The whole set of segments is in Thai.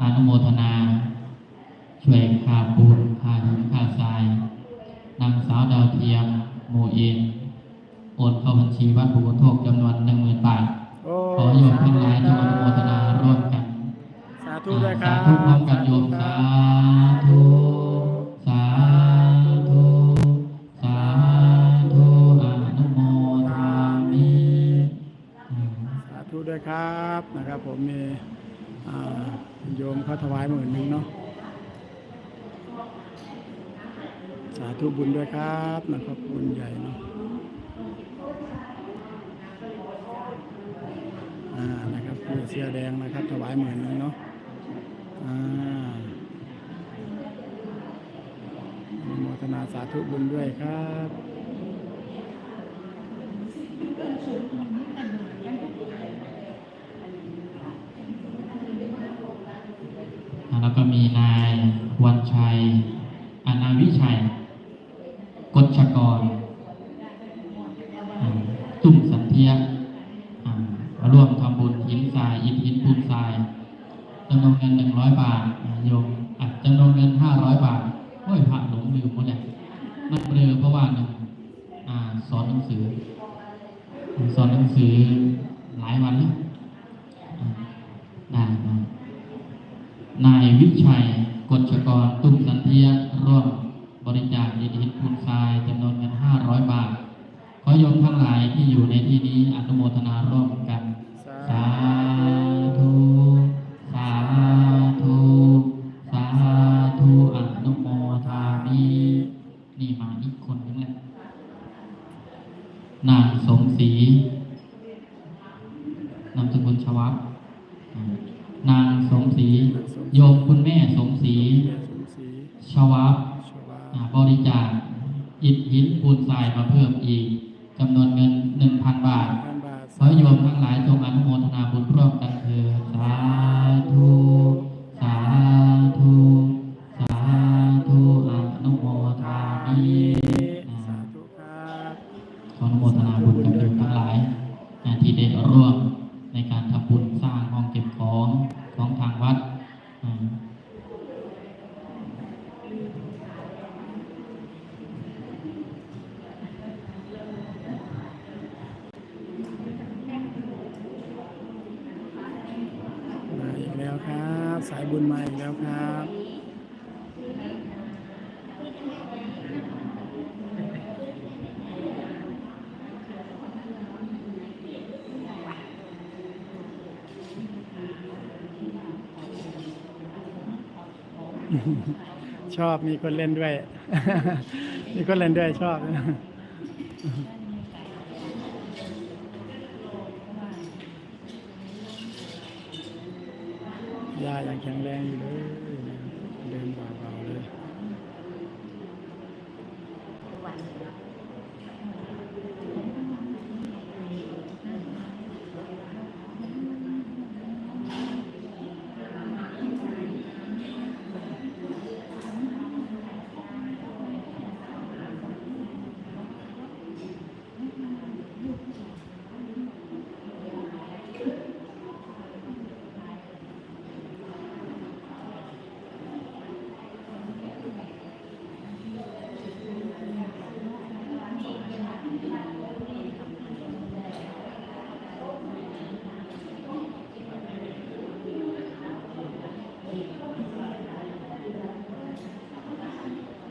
อนุโมทนา ช่วยค่าปูนค่าหินค่าทรายนางสาวดาวเทียมโมเอ็นโอนเข้าบัญชีวัดภูโทกจำนวนหนึ่งหมื่นบาทโอ้ขอโยมทั้งหลายจงอนุโมทนาร่วมกัน สาธุด้วยครับสาธุพร้อมกันโยมสาธุสาธุสาธุอนุโมทามิอืมสาธุด้วยครับนะครับผมมีอ่า โยมเขาถวายหมื่นหนึ่งเนาะสาธุบุญด้วยครับนะครับบุญใหญ่เนาะอ่านะครับเสื้อแดงนะครับ ถวายหมื่นหนึ่งเนาะอ่านุโมทนาสาธุบุญด้วยครับ แล้วก็มีนายวันชัยอนาวิชัยกฎชกรอ่าตุ้มสันเทียร่วมทำบุญหินทรายอิฐหินปูนทรายจำนวนเงินหนึ่งร้อยบาทโยมอะจำนวนเงินห้าร้อยบาทโอ้ยพระหลงลืมหมดเลยนักเรือเพราะว่าหนึ่งสอนหนังสือ สอนหนังสือหลายวันแล้วอ่าได้ได้ นายวิชัยกฎชกรตุ้มสันเทียร่วมบริจาคอิฐหินปูนทรายจำนวนเงินห้าร้อยบาท ขอโยมทั้งหลายที่อยู่ในที่นี้อนุโมทนาร่วมกัน สาธุ สาธุ สาธุอนุโมทามินี่มาอีกคนนึงแหละนางสมศรีนามสกุลชวัฒ นางสมศรีโยมคุณแม่สมศรีชวัฒน์ชวาบริจาคอิฐหินปูนทรายมาเพิ่มอีกจำนวนเงินหนึ่งพันบาทขอโยมทั้งหลายจงอนุโมทนาบุญร่วมกันเถิดสาธุ สายบุญมาอีกแล้วครับชอบมีคนเล่นด้วย มีคนเล่นด้วยชอบ ยายังแข็งแรงอยู่เลยเดินเบาๆเลย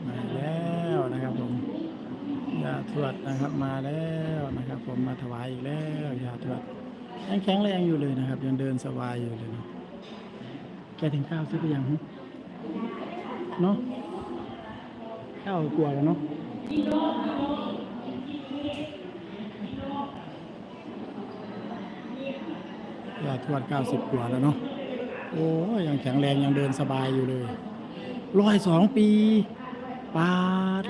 มาแล้วนะครับผมยา ทวดนะครับมาแล้วนะครับ ผมมาถวายอีกแล้วยาทวดยังแข็งแรงอยู่เลยนะครับ ยังเดินสบายอยู่เลยนะแกถึงข้าวซื้อไปยังเนาะข้าวกลัวกันเนาะยาทวดเก้าสิบกว่าแล้วเนาะโอ้ยังแข็งแรงยังเดินสบายอยู่เลยร้อยสองปีปาด